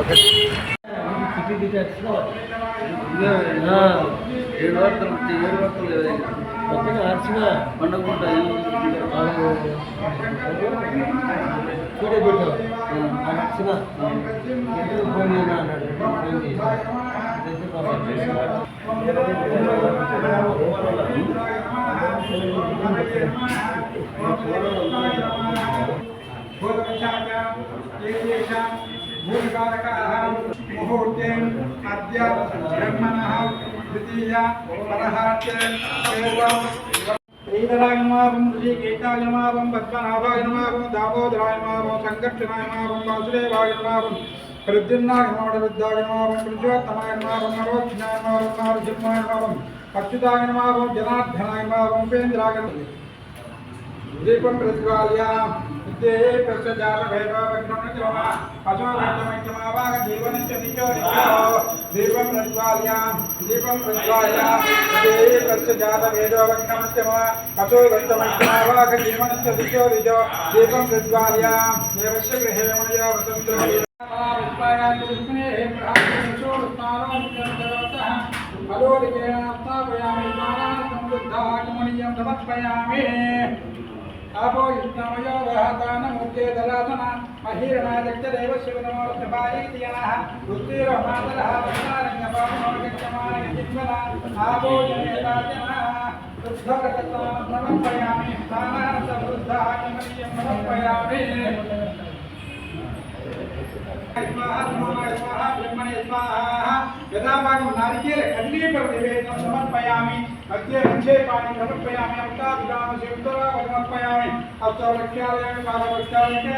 Okay. ఏడు వార్తలు ఏడు వార్తలు పక్కన అర్చన. పండగకుంటా చూడబెట్టావు అర్చన అన్నాడు భూమికారకాహం చేసి అద్య బ్రహ్మణ ద్వితీయ పరహార్తే పూర్వం శ్రీధరాయమావం శ్రీగీతాయమావం పద్మనాభాయమావం దామోదరాయమావం సంకర్షణాయమావం వాసుదేవాయమావం ప్రద్యున్నాయమావృద్ధాయమావం పురుషోత్తమాయమావం నరోక్షణాయమావం నారసింహాయమావం అచ్యుతాయమావం జనార్దనాయమావం ఉపేంద్రాయ దీపం ते कस्यजाल भैरव वक्रम जमा अजोरजमैजमावाग जीवनं च निजो निजो दीपं प्रज्वालयाम दीपं प्रज्वालयाम ते कस्यजाल भैरव वक्रम जमा अजोरजमैजमावाग जीवनं च निजो निजो दीपं प्रज्वालयाम देवस्य गृहे मया वसन्तो हलो लिखेन स्थापयामि मानान् समृद्धागमनीयं समर्पयामि రుద్రీర మాతరః వస్తారంగ పాపమోగచ్చమాయ కింవన ఆపో జనేతాజనః రుద్ధగతాం సమర్పయామి స్థానః సమృద్ధాయమనియం సమర్పయామి యథాభాగం నారికేల కదలీపర నివేదనం సమర్పయామి. మధ్య నిక్షేపాన్ని సమర్పయామి అష్టాభిరామ శివతరా సమర్పయామి అష్టవృక్షాలయామి పాదవృక్షాలకే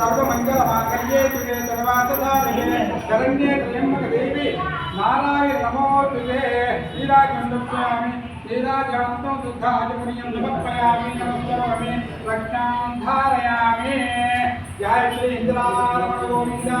సర్వమంగళ మాంగళ్యే తుగే సర్వార్థదాయకే శరణ్యే త్ర్యంబక దేవి నారాయణ నమోతుతే శ్రీరాజం దర్శయామి శ్రీరాజాంతం శుద్ధాజమునియం సమర్పయామి నమస్కరోమి రక్షాం ధారయామి జయ శ్రీ ఇంద్రారమణ గోవిందా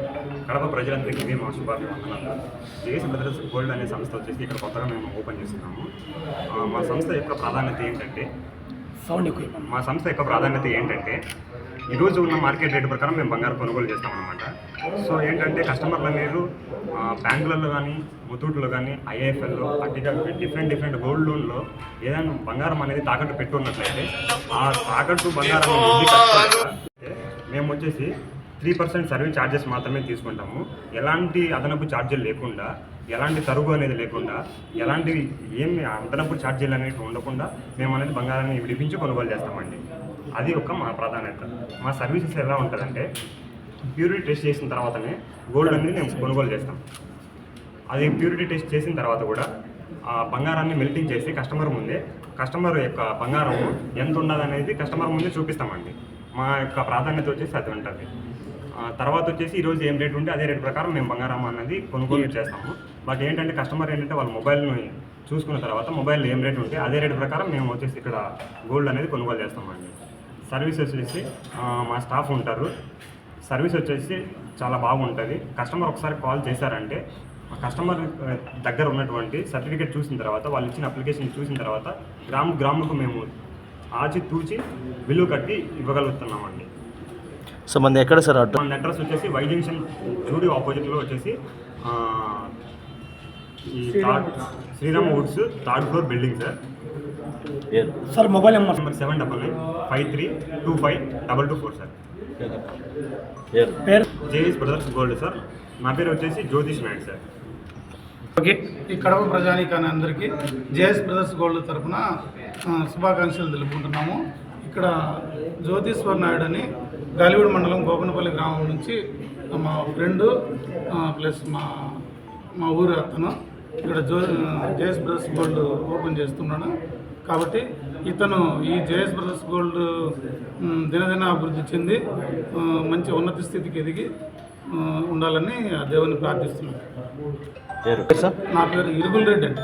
కడప ప్రజలందరికీ ఇవే మా శుభాభివందనాలు. జేఎస్ బ్రదర్స్ గోల్డ్ అనే సంస్థ వచ్చేసి ఇక్కడ కొత్తగా మేము ఓపెన్ చేస్తున్నాము. మా సంస్థ యొక్క ప్రాధాన్యత ఏంటంటే సౌండ్ మా సంస్థ యొక్క ప్రాధాన్యత ఏంటంటే ఈరోజు ఉన్న మార్కెట్ రేటు ప్రకారం మేము బంగారం కొనుగోలు చేస్తాం అనమాట సో ఏంటంటే కస్టమర్ల మీరు బ్యాంకులలో కానీ ముతూట్లో కానీ ఐఏఎఫ్ఎల్లో అట్టిగా డిఫరెంట్ డిఫరెంట్ గోల్డ్ లోన్లో ఏదైనా బంగారం అనేది తాకట్టు పెట్టున్నట్లయితే ఆ తాకట్టు బంగారం. మేము వచ్చేసి త్రీ పర్సెంట్ సర్వీస్ ఛార్జెస్ మాత్రమే తీసుకుంటాము. ఎలాంటి అదనపు ఛార్జీలు లేకుండా ఎలాంటి తరుగు అనేది లేకుండా ఎలాంటి ఏమి అదనపు ఛార్జీలు అనేవి ఉండకుండా మేము అనేది బంగారాన్ని విడిపించి కొనుగోలు చేస్తామండి. అది ఒక మా ప్రాధాన్యత. మా సర్వీసెస్ ఎలా ఉంటుందంటే ప్యూరిటీ టెస్ట్ చేసిన తర్వాతనే గోల్డ్ అనేది మేము కొనుగోలు చేస్తాం. అది ప్యూరిటీ టెస్ట్ చేసిన తర్వాత కూడా ఆ బంగారాన్ని మెల్టింగ్ చేసి కస్టమర్ ముందే కస్టమర్ యొక్క బంగారం ఎంత ఉండదు అనేది కస్టమర్ ముందే చూపిస్తామండి. మా యొక్క ప్రాధాన్యత వచ్చేసి అది ఉంటుంది. తర్వాత వచ్చేసి ఈరోజు ఏం రేట్ ఉంటే అదే రేట్ ప్రకారం మేము బంగారం అన్నది కొనుగోలు చేస్తాము. బట్ ఏంటంటే కస్టమర్ ఏంటంటే వాళ్ళ మొబైల్ని చూసుకున్న తర్వాత మొబైల్ ఏం రేట్ ఉంటే అదే రేట్ ప్రకారం మేము వచ్చేసి ఇక్కడ గోల్డ్ అనేది కొనుగోలు చేస్తామండి. సర్వీస్ వచ్చేసి మా స్టాఫ్ ఉంటారు. సర్వీస్ వచ్చేసి చాలా బాగుంటుంది. కస్టమర్ ఒకసారి కాల్ చేశారంటే కస్టమర్ దగ్గర ఉన్నటువంటి సర్టిఫికేట్ చూసిన తర్వాత వాళ్ళు ఇచ్చిన అప్లికేషన్ చూసిన తర్వాత గ్రాము గ్రాముకు మేము ఆచి తూచి బిల్లు కట్టి ఇవ్వగలుగుతున్నామండి. సో మంది ఎక్కడ సార్ అడ్డు మన అడ్రస్ వచ్చేసి వై జంక్షన్ జూడి ఆపోజిట్లో వచ్చేసి ఆ, ఈ third Sriram woods third floor building sir. పేరు sir mobile number number seven double nine five three two five double two four sir. పేరు పేరు? JS brothers gold sir. నా పేరు వచ్చేసి జ్యోతిష్ నాయుడు సార్. ఓకే. ఈ కడప ప్రజానీకాన్ని అందరికీ జేఎస్ బ్రదర్స్ గోల్డ్ తరఫున శుభాకాంక్షలు తెలుపుకుంటున్నాము. ఇక్కడ జ్యోతిశ్వర్ నాయుడు అని గాలివీడు మండలం గోపనపల్లి గ్రామం నుంచి మా ఫ్రెండు ప్లస్ మా మా ఊరు అతను ఇక్కడ జో జేఎస్ బ్రదర్స్ గోల్డ్ ఓపెన్ చేస్తున్నాడు. కాబట్టి ఇతను ఈ జేఎస్ బ్రదర్స్ గోల్డ్ దినదిన అభివృద్ధి చెంది మంచి ఉన్నత స్థితికి ఎదిగి ఉండాలని ఆ దేవుని ప్రార్థిస్తున్నాను నా పేరు ఇరుగుల్ రెడ్డి అండి